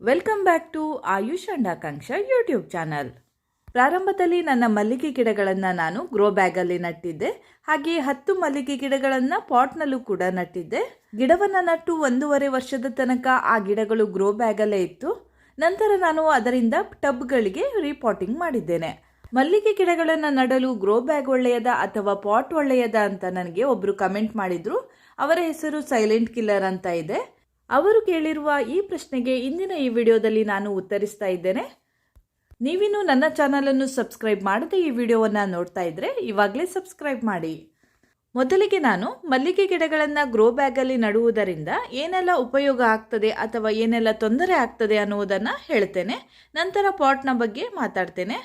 Welcome back to Ayush and Akanksha YouTube channel. ಪ್ರಾರಂಭದಲ್ಲಿ ನನ್ನ ಮಲ್ಲಿಗೆ ಗಿಡಗಳನ್ನು ನಾನು ಗ್ರೋ ಬ್ಯಾಗಲ್ಲಿ ನಟ್ಟಿದ್ದೆ. ಹಾಗೆ ಹತ್ತು ಮಲ್ಲಿಗೆ ಗಿಡಗಳನ್ನು ಪಾಟ್ನಲ್ಲೂ ಕೂಡ ನಟ್ಟಿದ್ದೆ. ಗಿಡವನ್ನು ನಟ್ಟು ಒಂದೂವರೆ ವರ್ಷದ ತನಕ ಆ ಗಿಡಗಳು ಗ್ರೋ ಬ್ಯಾಗಲ್ಲೇ ಇತ್ತು. ನಂತರ ನಾನು ಅದರಿಂದ ಟಬ್ಗಳಿಗೆ ರೀಪಾಟಿಂಗ್ ಮಾಡಿದ್ದೇನೆ. ಮಲ್ಲಿಗೆ ಗಿಡಗಳನ್ನು ನಡಲು ಗ್ರೋ ಬ್ಯಾಗ್ ಒಳ್ಳೆಯದ ಅಥವಾ ಪಾಟ್ ಒಳ್ಳೆಯದ ಅಂತ ನನಗೆ ಒಬ್ಬರು ಕಮೆಂಟ್ ಮಾಡಿದರು. ಅವರ ಹೆಸರು ಸೈಲೆಂಟ್ ಕಿಲ್ಲರ್ ಅಂತ ಇದೆ. ಅವರು ಕೇಳಿರುವ ಈ ಪ್ರಶ್ನೆಗೆ ಇಂದಿನ ಈ ವಿಡಿಯೋದಲ್ಲಿ ನಾನು ಉತ್ತರಿಸ್ತಾ ಇದ್ದೇನೆ. ನೀವಿನ್ನೂ ನನ್ನ ಚಾನಲನ್ನು ಸಬ್ಸ್ಕ್ರೈಬ್ ಮಾಡದೆ ಈ ವಿಡಿಯೋವನ್ನು ನೋಡ್ತಾ ಇದ್ರೆ ಇವಾಗಲೇ ಸಬ್ಸ್ಕ್ರೈಬ್ ಮಾಡಿ. ಮೊದಲಿಗೆ ನಾನು ಮಲ್ಲಿಗೆ ಗಿಡಗಳನ್ನು ಗ್ರೋ ಬ್ಯಾಗಲ್ಲಿ ನಡುವುದರಿಂದ ಏನೆಲ್ಲ ಉಪಯೋಗ ಆಗ್ತದೆ ಅಥವಾ ಏನೆಲ್ಲ ತೊಂದರೆ ಆಗ್ತದೆ ಅನ್ನುವುದನ್ನು ಹೇಳ್ತೇನೆ. ನಂತರ ಪಾಟ್ನ ಬಗ್ಗೆ ಮಾತಾಡ್ತೇನೆ.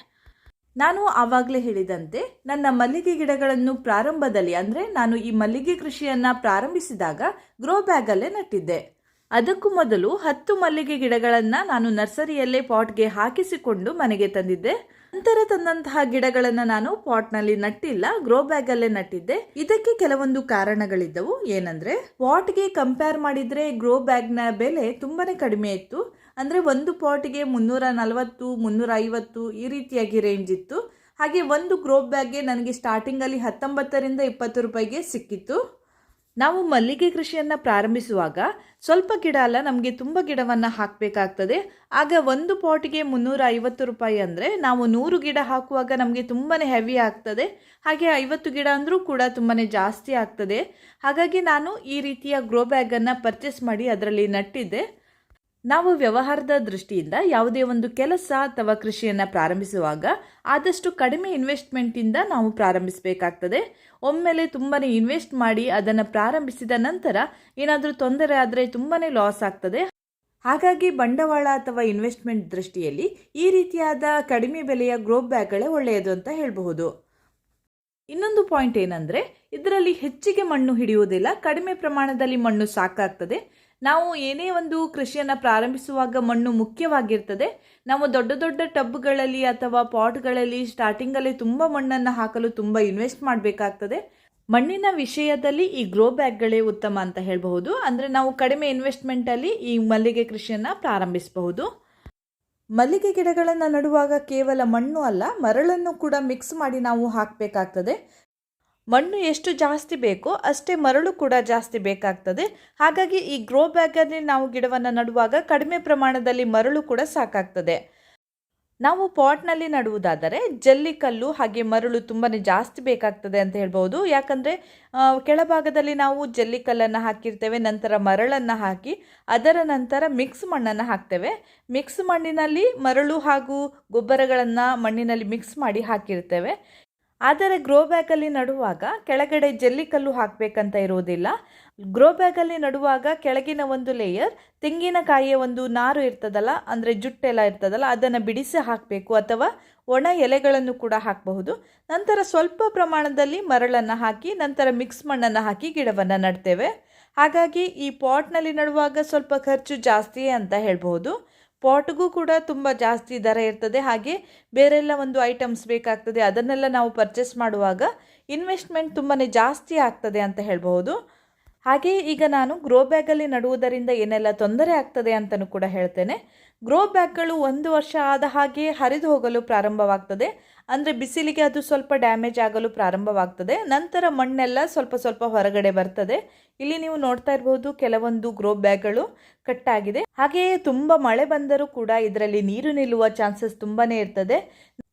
ನಾನು ಆವಾಗಲೇ ಹೇಳಿದಂತೆ ನನ್ನ ಮಲ್ಲಿಗೆ ಗಿಡಗಳನ್ನು ಪ್ರಾರಂಭದಲ್ಲಿ ಅಂದರೆ ನಾನು ಈ ಮಲ್ಲಿಗೆ ಕೃಷಿಯನ್ನು ಪ್ರಾರಂಭಿಸಿದಾಗ ಗ್ರೋ ಬ್ಯಾಗಲ್ಲೇ ನಟ್ಟಿದ್ದೆ. ಅದಕ್ಕೂ ಮೊದಲು ಹತ್ತು ಮಲ್ಲಿಗೆ ಗಿಡಗಳನ್ನು ನಾನು ನರ್ಸರಿಯಲ್ಲೇ ಪಾಟ್ಗೆ ಹಾಕಿಸಿಕೊಂಡು ಮನೆಗೆ ತಂದಿದ್ದೆ. ನಂತರ ತಂದಂತಹ ಗಿಡಗಳನ್ನು ನಾನು ಪಾಟ್ನಲ್ಲಿ ನಟ್ಟಿಲ್ಲ, ಗ್ರೋ ಬ್ಯಾಗಲ್ಲೇ ನಟ್ಟಿದ್ದೆ. ಇದಕ್ಕೆ ಕೆಲವೊಂದು ಕಾರಣಗಳಿದ್ದವು. ಏನಂದ್ರೆ, ಪಾಟ್ಗೆ ಕಂಪೇರ್ ಮಾಡಿದ್ರೆ ಗ್ರೋ ಬ್ಯಾಗ್ನ ಬೆಲೆ ತುಂಬಾನೇ ಕಡಿಮೆ ಇತ್ತು. ಅಂದ್ರೆ ಒಂದು ಪಾಟ್ಗೆ ಮುನ್ನೂರ ನಲವತ್ತು ಮುನ್ನೂರ ಐವತ್ತು ಈ ರೀತಿಯಾಗಿ ರೇಂಜ್ ಇತ್ತು. ಹಾಗೆ ಒಂದು ಗ್ರೋ ಬ್ಯಾಗ್ಗೆ ನನಗೆ ಸ್ಟಾರ್ಟಿಂಗಲ್ಲಿ ಹತ್ತೊಂಬತ್ತರಿಂದ ಇಪ್ಪತ್ತು ರೂಪಾಯಿಗೆ ಸಿಕ್ಕಿತ್ತು. ನಾವು ಮಲ್ಲಿಗೆ ಕೃಷಿಯನ್ನು ಪ್ರಾರಂಭಿಸುವಾಗ ಸ್ವಲ್ಪ ಗಿಡ ಅಲ್ಲ, ನಮಗೆ ತುಂಬ ಗಿಡವನ್ನು ಹಾಕಬೇಕಾಗ್ತದೆ. ಆಗ ಒಂದು ಪಾಟಿಗೆ ಮುನ್ನೂರ ಐವತ್ತು ರೂಪಾಯಿ ಅಂದರೆ ನಾವು ನೂರು ಗಿಡ ಹಾಕುವಾಗ ನಮಗೆ ತುಂಬಾ ಹೆವಿ ಆಗ್ತದೆ. ಹಾಗೆ ಐವತ್ತು ಗಿಡ ಅಂದರೂ ಕೂಡ ತುಂಬಾ ಜಾಸ್ತಿ ಆಗ್ತದೆ. ಹಾಗಾಗಿ ನಾನು ಈ ರೀತಿಯ ಗ್ರೋ ಬ್ಯಾಗನ್ನು ಪರ್ಚೇಸ್ ಮಾಡಿ ಅದರಲ್ಲಿ ನಟ್ಟಿದ್ದೆ. ನಾವು ವ್ಯವಹಾರದ ದೃಷ್ಟಿಯಿಂದ ಯಾವುದೇ ಒಂದು ಕೆಲಸ ಅಥವಾ ಕೃಷಿಯನ್ನು ಪ್ರಾರಂಭಿಸುವಾಗ ಆದಷ್ಟು ಕಡಿಮೆ ಇನ್ವೆಸ್ಟ್ಮೆಂಟಿಂದ ನಾವು ಪ್ರಾರಂಭಿಸಬೇಕಾಗ್ತದೆ. ಒಮ್ಮೆಲೆ ತುಂಬಾ ಇನ್ವೆಸ್ಟ್ ಮಾಡಿ ಅದನ್ನು ಪ್ರಾರಂಭಿಸಿದ ನಂತರ ಏನಾದರೂ ತೊಂದರೆ ಆದರೆ ತುಂಬಾ ಲಾಸ್ ಆಗ್ತದೆ. ಹಾಗಾಗಿ ಬಂಡವಾಳ ಅಥವಾ ಇನ್ವೆಸ್ಟ್ಮೆಂಟ್ ದೃಷ್ಟಿಯಲ್ಲಿ ಈ ರೀತಿಯಾದ ಕಡಿಮೆ ಬೆಲೆಯ ಗ್ರೋಪ್ ಬ್ಯಾಗ್ಗಳೇ ಒಳ್ಳೆಯದು ಅಂತ ಹೇಳಬಹುದು. ಇನ್ನೊಂದು ಪಾಯಿಂಟ್ ಏನಂದ್ರೆ, ಇದರಲ್ಲಿ ಹೆಚ್ಚಿಗೆ ಮಣ್ಣು ಹಿಡಿಯುವುದಿಲ್ಲ, ಕಡಿಮೆ ಪ್ರಮಾಣದಲ್ಲಿ ಮಣ್ಣು ಸಾಕಾಗ್ತದೆ. ನಾವು ಏನೇ ಒಂದು ಕೃಷಿಯನ್ನು ಪ್ರಾರಂಭಿಸುವಾಗ ಮಣ್ಣು ಮುಖ್ಯವಾಗಿರ್ತದೆ. ನಾವು ದೊಡ್ಡ ದೊಡ್ಡ ಟಬ್ಗಳಲ್ಲಿ ಅಥವಾ ಪಾಟ್ಗಳಲ್ಲಿ ಸ್ಟಾರ್ಟಿಂಗಲ್ಲಿ ತುಂಬ ಮಣ್ಣನ್ನು ಹಾಕಲು ತುಂಬ ಇನ್ವೆಸ್ಟ್ ಮಾಡಬೇಕಾಗ್ತದೆ. ಮಣ್ಣಿನ ವಿಷಯದಲ್ಲಿ ಈ ಗ್ರೋ ಬ್ಯಾಗ್ಗಳೇ ಉತ್ತಮ ಅಂತ ಹೇಳಬಹುದು. ಅಂದರೆ ನಾವು ಕಡಿಮೆ ಇನ್ವೆಸ್ಟ್ಮೆಂಟಲ್ಲಿ ಈ ಮಲ್ಲಿಗೆ ಕೃಷಿಯನ್ನು ಪ್ರಾರಂಭಿಸಬಹುದು. ಮಲ್ಲಿಗೆ ಗಿಡಗಳನ್ನು ನಡುವಾಗ ಕೇವಲ ಮಣ್ಣು ಅಲ್ಲ, ಮರಳನ್ನು ಕೂಡ ಮಿಕ್ಸ್ ಮಾಡಿ ನಾವು ಹಾಕಬೇಕಾಗ್ತದೆ. ಮಣ್ಣು ಎಷ್ಟು ಜಾಸ್ತಿ ಬೇಕೋ ಅಷ್ಟೇ ಮರಳು ಕೂಡ ಜಾಸ್ತಿ ಬೇಕಾಗ್ತದೆ. ಹಾಗಾಗಿ ಈ ಗ್ರೋ ಬ್ಯಾಗಲ್ಲಿ ನಾವು ಗಿಡವನ್ನು ನಡುವಾಗ ಕಡಿಮೆ ಪ್ರಮಾಣದಲ್ಲಿ ಮರಳು ಕೂಡ ಸಾಕಾಗ್ತದೆ. ನಾವು ಪಾಟ್ನಲ್ಲಿ ನಡುವುದಾದರೆ ಜಲ್ಲಿಕಲ್ಲು ಹಾಗೆ ಮರಳು ತುಂಬಾ ಜಾಸ್ತಿ ಬೇಕಾಗ್ತದೆ ಅಂತ ಹೇಳ್ಬೋದು ಯಾಕಂದರೆ ಕೆಳಭಾಗದಲ್ಲಿ ನಾವು ಜಲ್ಲಿಕಲ್ಲನ್ನು ಹಾಕಿರ್ತೇವೆ, ನಂತರ ಮರಳನ್ನು ಹಾಕಿ, ಅದರ ನಂತರ ಮಿಕ್ಸ್ ಮಣ್ಣನ್ನು ಹಾಕ್ತೇವೆ. ಮಿಕ್ಸ್ ಮಣ್ಣಿನಲ್ಲಿ ಮರಳು ಹಾಗೂ ಗೊಬ್ಬರಗಳನ್ನು ಮಣ್ಣಿನಲ್ಲಿ ಮಿಕ್ಸ್ ಮಾಡಿ ಹಾಕಿರ್ತೇವೆ. ಆದರೆ ಗ್ರೋ ಬ್ಯಾಗಲ್ಲಿ ನಡುವಾಗ ಕೆಳಗಡೆ ಜಲ್ಲಿಕಲ್ಲು ಹಾಕಬೇಕಂತ ಇರೋದಿಲ್ಲ. ಗ್ರೋ ಬ್ಯಾಗಲ್ಲಿ ನಡುವಾಗ ಕೆಳಗಿನ ಒಂದು ಲೇಯರ್ ತೆಂಗಿನಕಾಯಿಯ ಒಂದು ನಾರು ಇರ್ತದಲ್ಲ, ಅಂದರೆ ಜುಟ್ಟೆಲ್ಲ ಇರ್ತದಲ್ಲ, ಅದನ್ನು ಬಿಡಿಸಿ ಹಾಕಬೇಕು ಅಥವಾ ಒಣ ಎಲೆಗಳನ್ನು ಕೂಡ ಹಾಕಬಹುದು. ನಂತರ ಸ್ವಲ್ಪ ಪ್ರಮಾಣದಲ್ಲಿ ಮರಳನ್ನು ಹಾಕಿ, ನಂತರ ಮಿಕ್ಸ್ ಮಣ್ಣನ್ನು ಹಾಕಿ ಗಿಡವನ್ನು ನಡ್ತೇವೆ. ಹಾಗಾಗಿ ಈ ಪಾಟ್ನಲ್ಲಿ ನಡುವಾಗ ಸ್ವಲ್ಪ ಖರ್ಚು ಜಾಸ್ತಿಯೇ ಅಂತ ಹೇಳ್ಬಹುದು. ಪಾಟ್ಗೂ ಕೂಡ ತುಂಬ ಜಾಸ್ತಿ ದರ ಇರ್ತದೆ. ಹಾಗೆ ಬೇರೆಲ್ಲ ಒಂದು ಐಟಮ್ಸ್ ಬೇಕಾಗ್ತದೆ. ಅದನ್ನೆಲ್ಲ ನಾವು ಪರ್ಚೇಸ್ ಮಾಡುವಾಗ ಇನ್ವೆಸ್ಟ್ಮೆಂಟ್ ತುಂಬಾ ಜಾಸ್ತಿ ಆಗ್ತದೆ ಅಂತ ಹೇಳಬಹುದು. ಹಾಗೆಯೇ ಈಗ ನಾನು ಗ್ರೋ ಬ್ಯಾಗಲ್ಲಿ ನಡುವುದರಿಂದ ಏನೆಲ್ಲ ತೊಂದರೆ ಆಗ್ತದೆ ಅಂತಲೂ ಕೂಡ ಹೇಳ್ತೇನೆ. ಗ್ರೋ ಬ್ಯಾಗ್ಗಳು ಒಂದು ವರ್ಷ ಆದ ಹಾಗೆ ಹರಿದು ಹೋಗಲು ಪ್ರಾರಂಭವಾಗ್ತದೆ. ಅಂದರೆ ಬಿಸಿಲಿಗೆ ಅದು ಸ್ವಲ್ಪ ಡ್ಯಾಮೇಜ್ ಆಗಲು ಪ್ರಾರಂಭವಾಗ್ತದೆ. ನಂತರ ಮಣ್ಣೆಲ್ಲ ಸ್ವಲ್ಪ ಸ್ವಲ್ಪ ಹೊರಗಡೆ ಬರ್ತದೆ. ಇಲ್ಲಿ ನೀವು ನೋಡ್ತಾ ಇರಬಹುದು ಕೆಲವೊಂದು ಗ್ರೋ ಬ್ಯಾಗ್ಗಳು ಕಟ್ಟಾಗಿದೆ. ಹಾಗೆಯೇ ತುಂಬ ಮಳೆ ಬಂದರೂ ಕೂಡ ಇದರಲ್ಲಿ ನೀರು ನಿಲ್ಲುವ ಚಾನ್ಸಸ್ ತುಂಬಾ ಇರ್ತದೆ.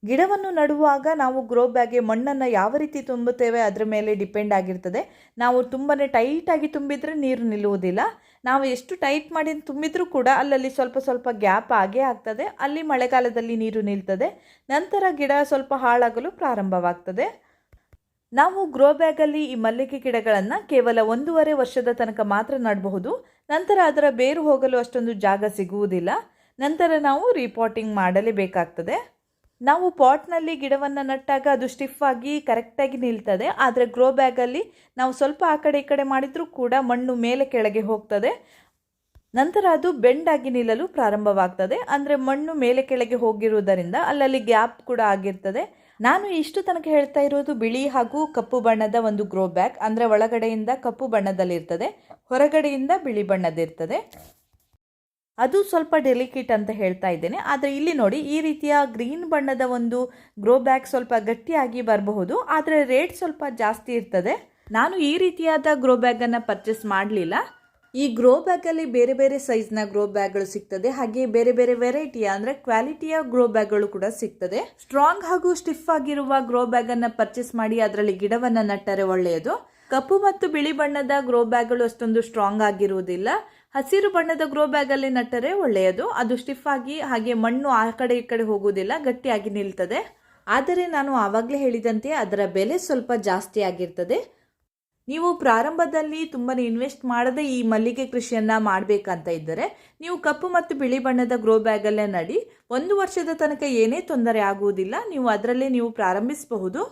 ಗಿಡವನ್ನು ನಡುವಾಗ ನಾವು ಗ್ರೋ ಬ್ಯಾಗ್ಗೆ ಮಣ್ಣನ್ನು ಯಾವ ರೀತಿ ತುಂಬುತ್ತೇವೆ ಅದರ ಮೇಲೆ ಡಿಪೆಂಡ್ ಆಗಿರ್ತದೆ. ನಾವು ತುಂಬಾ ಟೈಟಾಗಿ ತುಂಬಿದರೆ ನೀರು ನಿಲ್ಲುವುದಿಲ್ಲ. ನಾವು ಎಷ್ಟು ಟೈಟ್ ಮಾಡಿ ತುಂಬಿದ್ರೂ ಕೂಡ ಅಲ್ಲಲ್ಲಿ ಸ್ವಲ್ಪ ಸ್ವಲ್ಪ ಗ್ಯಾಪ್ ಆಗೇ ಆಗ್ತದೆ. ಅಲ್ಲಿ ಮಳೆಗಾಲದಲ್ಲಿ ನೀರು ನಿಲ್ತದೆ. ನಂತರ ಗಿಡ ಸ್ವಲ್ಪ ಹಾಳಾಗಲು ಪ್ರಾರಂಭವಾಗ್ತದೆ. ನಾವು ಗ್ರೋ ಬ್ಯಾಗಲ್ಲಿ ಈ ಮಲ್ಲಿಗೆ ಗಿಡಗಳನ್ನು ಕೇವಲ ಒಂದೂವರೆ ವರ್ಷದ ತನಕ ಮಾತ್ರ ನಡಬಹುದು. ನಂತರ ಅದರ ಬೇರು ಹೋಗಲು ಅಷ್ಟೊಂದು ಜಾಗ ಸಿಗುವುದಿಲ್ಲ. ನಂತರ ನಾವು ರೀಪಾಟಿಂಗ್ ಮಾಡಲೇಬೇಕಾಗ್ತದೆ. ನಾವು ಪಾಟ್ನಲ್ಲಿ ಗಿಡವನ್ನು ನಟ್ಟಾಗ ಅದು ಸ್ಟಿಫ್ ಆಗಿ ಕರೆಕ್ಟಾಗಿ ನಿಲ್ತದೆ. ಆದರೆ ಗ್ರೋ ಬ್ಯಾಗಲ್ಲಿ ನಾವು ಸ್ವಲ್ಪ ಆ ಕಡೆ ಈ ಕಡೆ ಮಾಡಿದರೂ ಕೂಡ ಮಣ್ಣು ಮೇಲೆ ಕೆಳಗೆ ಹೋಗ್ತದೆ. ನಂತರ ಅದು ಬೆಂಡಾಗಿ ನಿಲ್ಲಲು ಪ್ರಾರಂಭವಾಗ್ತದೆ. ಅಂದರೆ ಮಣ್ಣು ಮೇಲೆ ಕೆಳಗೆ ಹೋಗಿರುವುದರಿಂದ ಅಲ್ಲಲ್ಲಿ ಗ್ಯಾಪ್ ಕೂಡ ಆಗಿರ್ತದೆ. ನಾನು ಇಷ್ಟು ತನಕ ಹೇಳ್ತಾ ಇರೋದು ಬಿಳಿ ಹಾಗೂ ಕಪ್ಪು ಬಣ್ಣದ ಒಂದು ಗ್ರೋ ಬ್ಯಾಗ್ ಅಂದರೆ ಒಳಗಡೆಯಿಂದ ಕಪ್ಪು ಬಣ್ಣದಲ್ಲಿರ್ತದೆ. ಹೊರಗಡೆಯಿಂದ ಬಿಳಿ ಬಣ್ಣದಿರ್ತದೆ. ಅದು ಸ್ವಲ್ಪ ಡೆಲಿಕೇಟ್ ಅಂತ ಹೇಳ್ತಾ ಇದ್ದೇನೆ. ಆದರೆ ಇಲ್ಲಿ ನೋಡಿ, ಈ ರೀತಿಯ ಗ್ರೀನ್ ಬಣ್ಣದ ಒಂದು ಗ್ರೋ ಬ್ಯಾಗ್ ಸ್ವಲ್ಪ ಗಟ್ಟಿಯಾಗಿ ಬರಬಹುದು. ಆದರೆ ರೇಟ್ ಸ್ವಲ್ಪ ಜಾಸ್ತಿ ಇರ್ತದೆ. ನಾನು ಈ ರೀತಿಯಾದ ಗ್ರೋ ಬ್ಯಾಗನ್ನು ಪರ್ಚೇಸ್ ಮಾಡಲಿಲ್ಲ. ಈ ಗ್ರೋ ಬ್ಯಾಗಲ್ಲಿ ಬೇರೆ ಬೇರೆ ಸೈಜ್ನ ಗ್ರೋ ಬ್ಯಾಗ್ಗಳು ಸಿಗ್ತದೆ. ಹಾಗೆ ಬೇರೆ ಬೇರೆ ವೆರೈಟಿಯ ಅಂದರೆ ಕ್ವಾಲಿಟಿಯ ಗ್ರೋ ಬ್ಯಾಗ್ಗಳು ಕೂಡ ಸಿಗ್ತದೆ. ಸ್ಟ್ರಾಂಗ್ ಹಾಗೂ ಸ್ಟಿಫ್ ಆಗಿರುವ ಗ್ರೋ ಬ್ಯಾಗನ್ನು ಪರ್ಚೇಸ್ ಮಾಡಿ ಅದರಲ್ಲಿ ಗಿಡವನ್ನು ನಟ್ಟರೆ ಒಳ್ಳೆಯದು. ಕಪ್ಪು ಮತ್ತು ಬಿಳಿ ಬಣ್ಣದ ಗ್ರೋ ಬ್ಯಾಗ್ಗಳು ಅಷ್ಟೊಂದು ಸ್ಟ್ರಾಂಗ್ ಆಗಿರುವುದಿಲ್ಲ. ಹಸಿರು ಬಣ್ಣದ ಗ್ರೋ ಬ್ಯಾಗಲ್ಲಿ ನಟ್ಟರೆ ಒಳ್ಳೆಯದು. ಅದು ಸ್ಟಿಫ್ ಆಗಿ ಹಾಗೆ ಮಣ್ಣು ಆ ಕಡೆ ಈ ಕಡೆ ಹೋಗುವುದಿಲ್ಲ, ಗಟ್ಟಿಯಾಗಿ ನಿಲ್ತದೆ. ಆದರೆ ನಾನು ಆವಾಗಲೇ ಹೇಳಿದಂತೆ ಅದರ ಬೆಲೆ ಸ್ವಲ್ಪ ಜಾಸ್ತಿ ಆಗಿರ್ತದೆ. ನೀವು ಪ್ರಾರಂಭದಲ್ಲಿ ತುಂಬಾ ಇನ್ವೆಸ್ಟ್ ಮಾಡದೆ ಈ ಮಲ್ಲಿಗೆ ಕೃಷಿಯನ್ನು ಮಾಡಬೇಕಂತ ಇದ್ದರೆ ನೀವು ಕಪ್ಪು ಮತ್ತು ಬಿಳಿ ಬಣ್ಣದ ಗ್ರೋ ಬ್ಯಾಗಲ್ಲೇ ನಡಿ. ಒಂದು ವರ್ಷದ ತನಕ ಏನೇ ತೊಂದರೆ ಆಗುವುದಿಲ್ಲ, ನೀವು ಅದರಲ್ಲೇ ನೀವು ಪ್ರಾರಂಭಿಸಬಹುದು.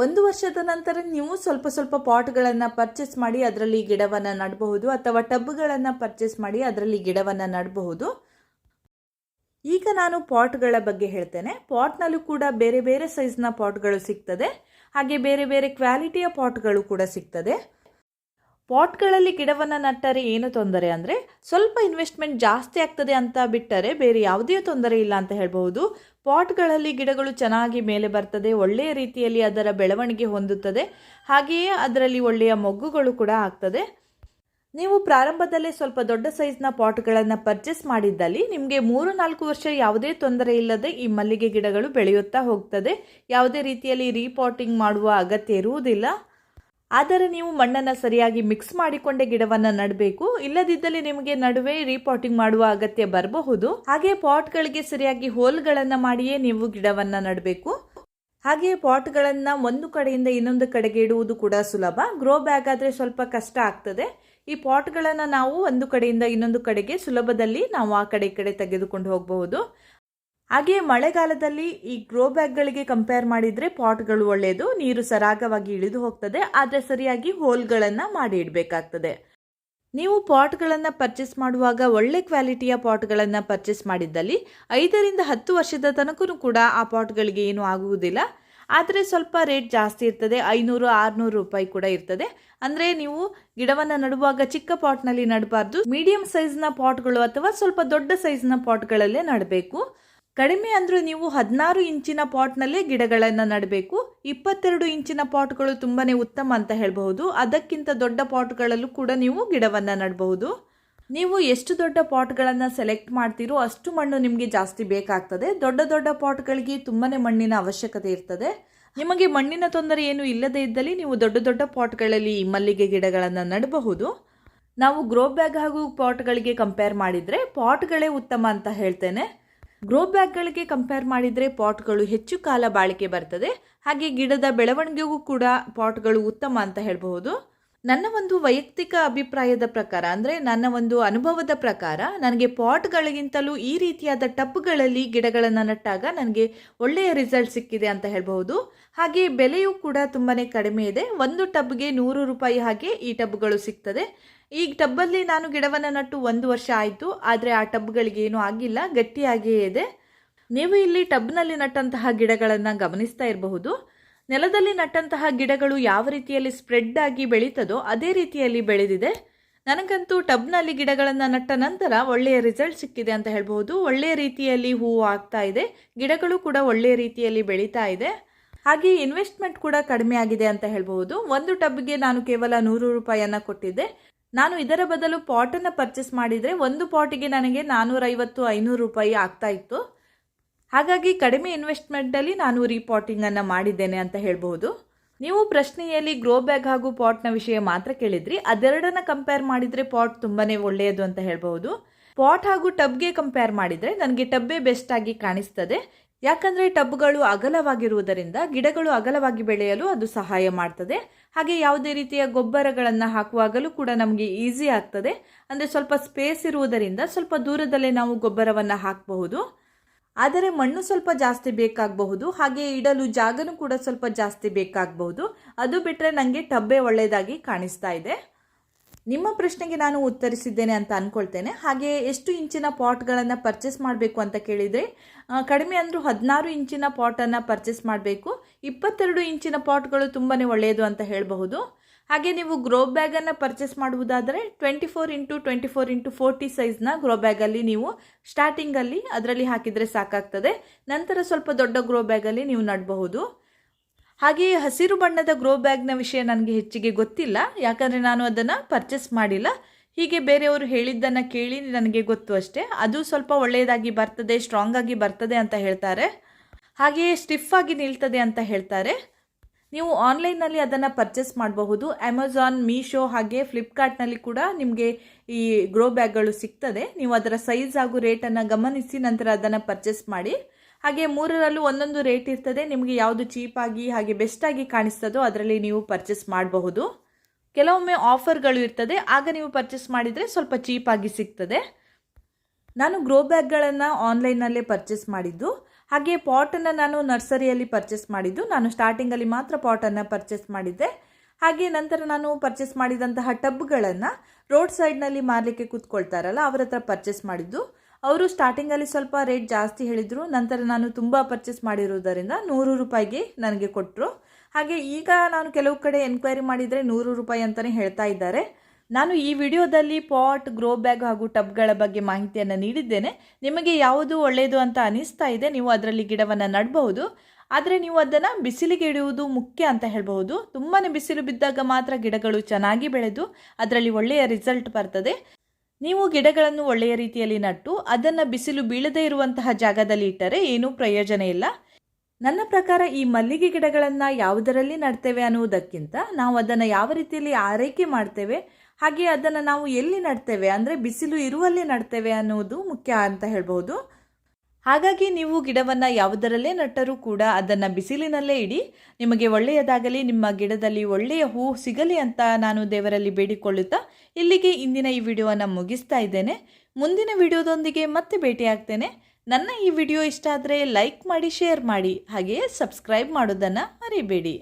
ಒಂದು ವರ್ಷದ ನಂತರ ನೀವು ಸ್ವಲ್ಪ ಸ್ವಲ್ಪ ಪಾಟ್ಗಳನ್ನು ಪರ್ಚೇಸ್ ಮಾಡಿ ಅದರಲ್ಲಿ ಗಿಡವನ್ನು ನಡಬಹುದು ಅಥವಾ ಟಬ್ಗಳನ್ನು ಪರ್ಚೇಸ್ ಮಾಡಿ ಅದರಲ್ಲಿ ಗಿಡವನ್ನು ನಡಬಹುದು. ಈಗ ನಾನು ಪಾಟ್ಗಳ ಬಗ್ಗೆ ಹೇಳ್ತೇನೆ. ಪಾಟ್ನಲ್ಲೂ ಕೂಡ ಬೇರೆ ಬೇರೆ ಸೈಜ್ನ ಪಾಟ್ಗಳು ಸಿಗ್ತದೆ. ಹಾಗೆ ಬೇರೆ ಬೇರೆ ಕ್ವಾಲಿಟಿಯ ಪಾಟ್ಗಳು ಕೂಡ ಸಿಗ್ತದೆ. ಪಾಟ್ಗಳಲ್ಲಿ ಗಿಡವನ್ನು ನಟ್ಟರೆ ಏನು ತೊಂದರೆ ಅಂದರೆ ಸ್ವಲ್ಪ ಇನ್ವೆಸ್ಟ್ಮೆಂಟ್ ಜಾಸ್ತಿ ಆಗ್ತದೆ ಅಂತ ಬಿಟ್ಟರೆ ಬೇರೆ ಯಾವುದೇ ತೊಂದರೆ ಇಲ್ಲ ಅಂತ ಹೇಳಬಹುದು. ಪಾಟ್ಗಳಲ್ಲಿ ಗಿಡಗಳು ಚೆನ್ನಾಗಿ ಮೇಲೆ ಬರ್ತದೆ, ಒಳ್ಳೆಯ ರೀತಿಯಲ್ಲಿ ಅದರ ಬೆಳವಣಿಗೆ ಹೊಂದುತ್ತದೆ. ಹಾಗೆಯೇ ಅದರಲ್ಲಿ ಒಳ್ಳೆಯ ಮೊಗ್ಗುಗಳು ಕೂಡ ಆಗ್ತದೆ. ನೀವು ಪ್ರಾರಂಭದಲ್ಲೇ ಸ್ವಲ್ಪ ದೊಡ್ಡ ಸೈಜ್ನ ಪಾಟ್ಗಳನ್ನು ಪರ್ಚೇಸ್ ಮಾಡಿದ್ದಲ್ಲಿ ನಿಮಗೆ ಮೂರು ನಾಲ್ಕು ವರ್ಷ ಯಾವುದೇ ತೊಂದರೆ ಇಲ್ಲದೆ ಈ ಮಲ್ಲಿಗೆ ಗಿಡಗಳು ಬೆಳೆಯುತ್ತಾ ಹೋಗ್ತದೆ. ಯಾವುದೇ ರೀತಿಯಲ್ಲಿ ರೀಪಾಟಿಂಗ್ ಮಾಡುವ ಅಗತ್ಯ ಇರುವುದಿಲ್ಲ. ಆದರೆ ನೀವು ಮಣ್ಣನ್ನು ಸರಿಯಾಗಿ ಮಿಕ್ಸ್ ಮಾಡಿಕೊಂಡೇ ಗಿಡವನ್ನು ನಡಬೇಕು. ಇಲ್ಲದಿದ್ದಲ್ಲಿ ನಿಮಗೆ ನಡುವೆ ರೀಪಾಟಿಂಗ್ ಮಾಡುವ ಅಗತ್ಯ ಬರಬಹುದು. ಹಾಗೆ ಪಾಟ್ಗಳಿಗೆ ಸರಿಯಾಗಿ ಹೋಲ್ಗಳನ್ನು ಮಾಡಿಯೇ ನೀವು ಗಿಡವನ್ನು ನಡಬೇಕು. ಹಾಗೆ ಪಾಟ್ಗಳನ್ನು ಒಂದು ಕಡೆಯಿಂದ ಇನ್ನೊಂದು ಕಡೆಗೆ ಇಡುವುದು ಕೂಡ ಸುಲಭ. ಗ್ರೋ ಬ್ಯಾಗ್ ಆದರೆ ಸ್ವಲ್ಪ ಕಷ್ಟ ಆಗ್ತದೆ. ಈ ಪಾಟ್ಗಳನ್ನು ನಾವು ಒಂದು ಕಡೆಯಿಂದ ಇನ್ನೊಂದು ಕಡೆಗೆ ಸುಲಭದಲ್ಲಿ ನಾವು ಆ ಕಡೆ ಕಡೆ ತೆಗೆದುಕೊಂಡು ಹೋಗಬಹುದು. ಹಾಗೆಯೇ ಮಳೆಗಾಲದಲ್ಲಿ ಈ ಗ್ರೋ ಬ್ಯಾಗ್ಗಳಿಗೆ ಕಂಪೇರ್ ಮಾಡಿದರೆ ಪಾಟ್ಗಳು ಒಳ್ಳೆಯದು, ನೀರು ಸರಾಗವಾಗಿ ಇಳಿದು ಹೋಗ್ತದೆ, ಆದರೆ ಸರಿಯಾಗಿ ಹೋಲ್ಗಳನ್ನು ಮಾಡಿ ಇಡಬೇಕಾಗ್ತದೆ. ನೀವು ಪಾಟ್ಗಳನ್ನು ಪರ್ಚೇಸ್ ಮಾಡುವಾಗ ಒಳ್ಳೆ ಕ್ವಾಲಿಟಿಯ ಪಾಟ್ಗಳನ್ನು ಪರ್ಚೇಸ್ ಮಾಡಿದ್ದಲ್ಲಿ ಐದರಿಂದ ಹತ್ತು ವರ್ಷದ ತನಕೂ ಕೂಡ ಆ ಪಾಟ್ಗಳಿಗೆ ಏನೂ ಆಗುವುದಿಲ್ಲ. ಆದರೆ ಸ್ವಲ್ಪ ರೇಟ್ ಜಾಸ್ತಿ ಇರ್ತದೆ, ಐನೂರು, ಆರುನೂರು ರೂಪಾಯಿ ಕೂಡ ಇರ್ತದೆ. ಅಂದರೆ ನೀವು ಗಿಡವನ್ನು ನಡುವಾಗ ಚಿಕ್ಕ ಪಾಟ್ನಲ್ಲಿ ನಡಬಾರ್ದು ಮೀಡಿಯಂ ಸೈಜ್ನ ಪಾಟ್ಗಳು ಅಥವಾ ಸ್ವಲ್ಪ ದೊಡ್ಡ ಸೈಜ್ನ ಪಾಟ್ಗಳಲ್ಲೇ ನಡಬೇಕು. ಕಡಿಮೆ ಅಂದರೂ ನೀವು ಹದಿನಾರು ಇಂಚಿನ ಪಾಟ್ನಲ್ಲೇ ಗಿಡಗಳನ್ನು ನೆಡಬೇಕು. ಇಪ್ಪತ್ತೆರಡು ಇಂಚಿನ ಪಾಟ್ಗಳು ತುಂಬಾ ಉತ್ತಮ ಅಂತ ಹೇಳಬಹುದು. ಅದಕ್ಕಿಂತ ದೊಡ್ಡ ಪಾಟ್ಗಳಲ್ಲೂ ಕೂಡ ನೀವು ಗಿಡವನ್ನು ನೆಡಬಹುದು. ನೀವು ಎಷ್ಟು ದೊಡ್ಡ ಪಾಟ್ಗಳನ್ನು ಸೆಲೆಕ್ಟ್ ಮಾಡ್ತೀರೋ ಅಷ್ಟು ಮಣ್ಣು ನಿಮಗೆ ಜಾಸ್ತಿ ಬೇಕಾಗ್ತದೆ. ದೊಡ್ಡ ದೊಡ್ಡ ಪಾಟ್ಗಳಿಗೆ ತುಂಬಾ ಮಣ್ಣಿನ ಅವಶ್ಯಕತೆ ಇರ್ತದೆ. ನಿಮಗೆ ಮಣ್ಣಿನ ತೊಂದರೆ ಏನು ಇಲ್ಲದೇ ಇದ್ದಲ್ಲಿ ನೀವು ದೊಡ್ಡ ದೊಡ್ಡ ಪಾಟ್ಗಳಲ್ಲಿ ಈ ಮಲ್ಲಿಗೆ ಗಿಡಗಳನ್ನು ನೆಡಬಹುದು. ನಾವು ಗ್ರೋ ಬ್ಯಾಗ್ ಹಾಗೂ ಪಾಟ್ಗಳಿಗೆ ಕಂಪೇರ್ ಮಾಡಿದರೆ ಪಾಟ್ಗಳೇ ಉತ್ತಮ ಅಂತ ಹೇಳ್ತೇನೆ. ಗ್ರೋ ಬ್ಯಾಗ್ಗಳಿಗೆ ಕಂಪೇರ್ ಮಾಡಿದರೆ ಪಾಟ್ಗಳು ಹೆಚ್ಚು ಕಾಲ ಬಾಳಿಕೆ ಬರ್ತದೆ. ಹಾಗೆ ಗಿಡದ ಬೆಳವಣಿಗೆಗೂ ಕೂಡ ಪಾಟ್ಗಳು ಉತ್ತಮ ಅಂತ ಹೇಳಬಹುದು. ನನ್ನ ಒಂದು ವೈಯಕ್ತಿಕ ಅಭಿಪ್ರಾಯದ ಪ್ರಕಾರ ಅಂದರೆ ನನ್ನ ಒಂದು ಅನುಭವದ ಪ್ರಕಾರ ನನಗೆ ಪಾಟ್ಗಳಿಗಿಂತಲೂ ಈ ರೀತಿಯಾದ ಟಬ್ಗಳಲ್ಲಿ ಗಿಡಗಳನ್ನು ನಟ್ಟಾಗ ನನಗೆ ಒಳ್ಳೆಯ ರಿಸಲ್ಟ್ ಸಿಕ್ಕಿದೆ ಅಂತ ಹೇಳಬಹುದು. ಹಾಗೆ ಬೆಲೆಯೂ ಕೂಡ ತುಂಬಾ ಕಡಿಮೆ ಇದೆ. ಒಂದು ಟಬ್ಗೆ ನೂರು ರೂಪಾಯಿ ಹಾಗೆ ಈ ಟಬ್ಗಳು ಸಿಗ್ತದೆ. ಈ ಟಬ್ಬಲ್ಲಿ ನಾನು ಗಿಡವನ್ನು ನಟ್ಟು ಒಂದು ವರ್ಷ ಆಯಿತು. ಆದರೆ ಆ ಟಬ್ಗಳಿಗೆ ಏನೂ ಆಗಿಲ್ಲ. ಗಟ್ಟಿಯಾಗಿಯೇ ಇದೆ. ನೀವು ಇಲ್ಲಿ ಟಬ್ನಲ್ಲಿ ನಟ್ಟಂತಹ ಗಿಡಗಳನ್ನು ಗಮನಿಸ್ತಾ ಇರಬಹುದು. ನೆಲದಲ್ಲಿ ನಟ್ಟಂತಹ ಗಿಡಗಳು ಯಾವ ರೀತಿಯಲ್ಲಿ ಸ್ಪ್ರೆಡ್ ಆಗಿ ಬೆಳೀತದೋ ಅದೇ ರೀತಿಯಲ್ಲಿ ಬೆಳೆದಿದೆ. ನನಗಂತೂ ಟಬ್ನಲ್ಲಿ ಗಿಡಗಳನ್ನು ನಟ್ಟ ನಂತರ ಒಳ್ಳೆಯ ರಿಸಲ್ಟ್ ಸಿಕ್ಕಿದೆ ಅಂತ ಹೇಳ್ಬೋದು ಒಳ್ಳೆಯ ರೀತಿಯಲ್ಲಿ ಹೂವು ಆಗ್ತಾ ಇದೆ. ಗಿಡಗಳು ಕೂಡ ಒಳ್ಳೆಯ ರೀತಿಯಲ್ಲಿ ಬೆಳೀತಾ ಇದೆ. ಹಾಗೆ ಇನ್ವೆಸ್ಟ್ಮೆಂಟ್ ಕೂಡ ಕಡಿಮೆ ಆಗಿದೆ ಅಂತ ಹೇಳ್ಬಹುದು. ಒಂದು ಟಬ್ಗೆ ನಾನು ಕೇವಲ ನೂರು ರೂಪಾಯಿಯನ್ನು ಕೊಟ್ಟಿದ್ದೆ. ನಾನು ಇದರ ಬದಲು ಪಾಟನ್ನು ಪರ್ಚೇಸ್ ಮಾಡಿದರೆ ಒಂದು ಪಾಟಿಗೆ ನನಗೆ ನಾನ್ನೂರೈವತ್ತು ಐನೂರು ರೂಪಾಯಿ ಆಗ್ತಾ ಇತ್ತು. ಹಾಗಾಗಿ ಕಡಿಮೆ ಇನ್ವೆಸ್ಟ್ಮೆಂಟಲ್ಲಿ ನಾನು ರೀಪಾಟಿಂಗನ್ನು ಮಾಡಿದ್ದೇನೆ ಅಂತ ಹೇಳಬಹುದು. ನೀವು ಪ್ರಶ್ನೆಯಲ್ಲಿ ಗ್ರೋ ಬ್ಯಾಗ್ ಹಾಗೂ ಪಾಟ್ನ ವಿಷಯ ಮಾತ್ರ ಕೇಳಿದ್ರಿ. ಅದೆರಡನ್ನ ಕಂಪೇರ್ ಮಾಡಿದರೆ ಪಾಟ್ ತುಂಬಾ ಒಳ್ಳೆಯದು ಅಂತ ಹೇಳಬಹುದು. ಪಾಟ್ ಹಾಗೂ ಟಬ್ಗೆ ಕಂಪೇರ್ ಮಾಡಿದರೆ ನನಗೆ ಟಬ್ಬೇ ಬೆಸ್ಟ್ ಆಗಿ ಕಾಣಿಸ್ತದೆ. ಯಾಕಂದರೆ ಟಬ್ಗಳು ಅಗಲವಾಗಿರುವುದರಿಂದ ಗಿಡಗಳು ಅಗಲವಾಗಿ ಬೆಳೆಯಲು ಅದು ಸಹಾಯ ಮಾಡ್ತದೆ. ಹಾಗೆ ಯಾವುದೇ ರೀತಿಯ ಗೊಬ್ಬರಗಳನ್ನು ಹಾಕುವಾಗಲೂ ಕೂಡ ನಮಗೆ ಈಸಿ ಆಗ್ತದೆ. ಅಂದರೆ ಸ್ವಲ್ಪ ಸ್ಪೇಸ್ ಇರುವುದರಿಂದ ಸ್ವಲ್ಪ ದೂರದಲ್ಲೇ ನಾವು ಗೊಬ್ಬರವನ್ನು ಹಾಕಬಹುದು. ಆದರೆ ಮಣ್ಣು ಸ್ವಲ್ಪ ಜಾಸ್ತಿ ಬೇಕಾಗಬಹುದು, ಹಾಗೆ ಇಡಲು ಜಾಗನೂ ಕೂಡ ಸ್ವಲ್ಪ ಜಾಸ್ತಿ ಬೇಕಾಗಬಹುದು. ಅದು ಬಿಟ್ಟರೆ ನನಗೆ ಟಬ್ಬೆ ಒಳ್ಳೆಯದಾಗಿ ಕಾಣಿಸ್ತಾ ಇದೆ. ನಿಮ್ಮ ಪ್ರಶ್ನೆಗೆ ನಾನು ಉತ್ತರಿಸಿದ್ದೇನೆ ಅಂತ ಅಂದ್ಕೊಳ್ತೇನೆ ಹಾಗೆ ಎಷ್ಟು ಇಂಚಿನ ಪಾಟ್ಗಳನ್ನು ಪರ್ಚೇಸ್ ಮಾಡಬೇಕು ಅಂತ ಕೇಳಿದರೆ ಕಡಿಮೆ ಅಂದರೂ ಹದಿನಾರು ಇಂಚಿನ ಪಾಟನ್ನು ಪರ್ಚೇಸ್ ಮಾಡಬೇಕು. ಇಪ್ಪತ್ತೆರಡು ಇಂಚಿನ ಪಾಟ್ಗಳು ತುಂಬಾ ಒಳ್ಳೆಯದು ಅಂತ ಹೇಳಬಹುದು. ಹಾಗೆ ನೀವು ಗ್ರೋ ಬ್ಯಾಗನ್ನು ಪರ್ಚೇಸ್ ಮಾಡುವುದಾದರೆ twenty four into twenty four into forty ಸೈಜ್ನ grow ಬ್ಯಾಗಲ್ಲಿ ನೀವು ಸ್ಟಾರ್ಟಿಂಗಲ್ಲಿ ಅದರಲ್ಲಿ ಹಾಕಿದರೆ ಸಾಕಾಗ್ತದೆ. ನಂತರ ಸ್ವಲ್ಪ ದೊಡ್ಡ ಗ್ರೋ ಬ್ಯಾಗಲ್ಲಿ ನೀವು ನಡಬಹುದು. ಹಾಗೆಯೇ ಹಸಿರು ಬಣ್ಣದ ಗ್ರೋ ಬ್ಯಾಗ್ನ ವಿಷಯ ನನಗೆ ಹೆಚ್ಚಿಗೆ ಗೊತ್ತಿಲ್ಲ, ಯಾಕಂದರೆ ನಾನು ಅದನ್ನು ಪರ್ಚೇಸ್ ಮಾಡಿಲ್ಲ. ಹೀಗೆ ಬೇರೆಯವರು ಹೇಳಿದ್ದನ್ನು ಕೇಳಿ ನನಗೆ ಗೊತ್ತು ಅಷ್ಟೇ. ಅದು ಸ್ವಲ್ಪ ಒಳ್ಳೆಯದಾಗಿ ಬರ್ತದೆ ಸ್ಟ್ರಾಂಗ್ ಆಗಿ ಬರ್ತದೆ ಅಂತ ಹೇಳ್ತಾರೆ. ಹಾಗೆಯೇ ಸ್ಟಿಫ್ ಆಗಿ ನಿಲ್ತದೆ ಅಂತ ಹೇಳ್ತಾರೆ. ನೀವು ಆನ್ಲೈನ್ನಲ್ಲಿ ಅದನ್ನು ಪರ್ಚೇಸ್ ಮಾಡಬಹುದು. ಅಮೆಝಾನ್ ಮೀಶೋ ಹಾಗೆ ಫ್ಲಿಪ್ಕಾರ್ಟ್ನಲ್ಲಿ ಕೂಡ ನಿಮಗೆ ಈ ಗ್ರೋ ಬ್ಯಾಗ್ಗಳು ಸಿಗ್ತದೆ. ನೀವು ಅದರ ಸೈಜ್ ಹಾಗೂ ರೇಟನ್ನು ಗಮನಿಸಿ ನಂತರ ಅದನ್ನು ಪರ್ಚೇಸ್ ಮಾಡಿ. ಹಾಗೆ ಮೂರರಲ್ಲೂ ಒಂದೊಂದು ರೇಟ್ ಇರ್ತದೆ. ನಿಮಗೆ ಯಾವುದು ಚೀಪಾಗಿ ಹಾಗೆ ಬೆಸ್ಟಾಗಿ ಕಾಣಿಸ್ತದೋ ಅದರಲ್ಲಿ ನೀವು ಪರ್ಚೇಸ್ ಮಾಡಬಹುದು. ಕೆಲವೊಮ್ಮೆ ಆಫರ್ಗಳು ಇರ್ತದೆ. ಆಗ ನೀವು ಪರ್ಚೇಸ್ ಮಾಡಿದರೆ ಸ್ವಲ್ಪ ಚೀಪಾಗಿ ಸಿಗ್ತದೆ. ನಾನು ಗ್ರೋ ಬ್ಯಾಗ್ಗಳನ್ನು ಆನ್ಲೈನಲ್ಲೇ ಪರ್ಚೇಸ್ ಮಾಡಿದ್ದು. ಹಾಗೆ ಪಾಟನ್ನು ನಾನು ನರ್ಸರಿಯಲ್ಲಿ ಪರ್ಚೇಸ್ ಮಾಡಿದ್ದು. ನಾನು ಸ್ಟಾರ್ಟಿಂಗಲ್ಲಿ ಮಾತ್ರ ಪಾಟನ್ನು ಪರ್ಚೇಸ್ ಮಾಡಿದ್ದೆ. ಹಾಗೆ ನಂತರ ನಾನು ಪರ್ಚೇಸ್ ಮಾಡಿದಂತಹ ಟಬ್ಗಳನ್ನು ರೋಡ್ ಸೈಡ್ನಲ್ಲಿ ಮಾರಲಿಕ್ಕೆ ಕೂತ್ಕೊಳ್ತಾರಲ್ಲ, ಅವರ ಹತ್ರ ಪರ್ಚೇಸ್ ಮಾಡಿದ್ದು. ಅವರು ಸ್ಟಾರ್ಟಿಂಗಲ್ಲಿ ಸ್ವಲ್ಪ ರೇಟ್ ಜಾಸ್ತಿ ಹೇಳಿದರು. ನಂತರ ನಾನು ತುಂಬ ಪರ್ಚೇಸ್ ಮಾಡಿರೋದರಿಂದ ನೂರು ರೂಪಾಯಿಗೆ ನನಗೆ ಕೊಟ್ಟರು ಹಾಗೆ ಈಗ ನಾನು ಕೆಲವು ಕಡೆ ಎನ್ಕ್ವೈರಿ ಮಾಡಿದರೆ ನೂರು ರೂಪಾಯಿ ಅಂತಲೇ ಹೇಳ್ತಾ ಇದ್ದಾರೆ. ನಾನು ಈ ವಿಡಿಯೋದಲ್ಲಿ ಪಾಟ್, ಗ್ರೋ ಬ್ಯಾಗ್ ಹಾಗೂ ಟಬ್ಗಳ ಬಗ್ಗೆ ಮಾಹಿತಿಯನ್ನು ನೀಡಿದ್ದೇನೆ. ನಿಮಗೆ ಯಾವುದು ಒಳ್ಳೆಯದು ಅಂತ ಅನಿಸ್ತಾ ಇದೆ, ನೀವು ಅದರಲ್ಲಿ ಗಿಡವನ್ನು ನಡಬಹುದು. ಆದರೆ ನೀವು ಅದನ್ನು ಬಿಸಿಲಿಗೆ ಇಡುವುದು ಮುಖ್ಯ ಅಂತ ಹೇಳಬಹುದು. ತುಂಬಾ ಬಿಸಿಲು ಬಿದ್ದಾಗ ಮಾತ್ರ ಗಿಡಗಳು ಚೆನ್ನಾಗಿ ಬೆಳೆದು ಅದರಲ್ಲಿ ಒಳ್ಳೆಯ ರಿಸಲ್ಟ್ ಬರ್ತದೆ. ನೀವು ಗಿಡಗಳನ್ನು ಒಳ್ಳೆಯ ರೀತಿಯಲ್ಲಿ ನಟ್ಟು, ಅದನ್ನು ಬಿಸಿಲು ಬೀಳದೇ ಇರುವಂತಹ ಜಾಗದಲ್ಲಿ ಇಟ್ಟರೆ ಏನೂ ಪ್ರಯೋಜನ ಇಲ್ಲ. ನನ್ನ ಪ್ರಕಾರ ಈ ಮಲ್ಲಿಗೆ ಗಿಡಗಳನ್ನು ಯಾವುದರಲ್ಲಿ ನಡ್ತೇವೆ ಅನ್ನುವುದಕ್ಕಿಂತ ನಾವು ಅದನ್ನು ಯಾವ ರೀತಿಯಲ್ಲಿ ಆರೈಕೆ ಮಾಡ್ತೇವೆ ಹಾಗೆ ಅದನ್ನು ನಾವು ಎಲ್ಲಿ ನಡ್ತೇವೆ? ಅಂದರೆ ಬಿಸಿಲು ಇರುವಲ್ಲಿ ನಡ್ತೇವೆ ಅನ್ನೋದು ಮುಖ್ಯ ಅಂತ ಹೇಳ್ಬೋದು ಹಾಗಾಗಿ ನೀವು ಗಿಡವನ್ನು ಯಾವುದರಲ್ಲೇ ನಟ್ಟರೂ ಕೂಡ ಅದನ್ನು ಬಿಸಿಲಿನಲ್ಲೇ ಇಡಿ. ನಿಮಗೆ ಒಳ್ಳೆಯದಾಗಲಿ, ನಿಮ್ಮ ಗಿಡದಲ್ಲಿ ಒಳ್ಳೆಯ ಹೂ ಸಿಗಲಿ ಅಂತ ನಾನು ದೇವರಲ್ಲಿ ಬೇಡಿಕೊಳ್ಳುತ್ತಾ ಇಲ್ಲಿಗೆ ಇಂದಿನ ಈ ವಿಡಿಯೋವನ್ನು ಮುಗಿಸ್ತಾ ಇದ್ದೇನೆ. ಮುಂದಿನ ವಿಡಿಯೋದೊಂದಿಗೆ ಮತ್ತೆ ಭೇಟಿಯಾಗ್ತೇನೆ. ನನ್ನ ಈ ವಿಡಿಯೋ ಇಷ್ಟ ಆದರೆ ಲೈಕ್ ಮಾಡಿ, ಶೇರ್ ಮಾಡಿ, ಹಾಗೆಯೇ ಸಬ್ಸ್ಕ್ರೈಬ್ ಮಾಡೋದನ್ನು ಮರಿಬೇಡಿ.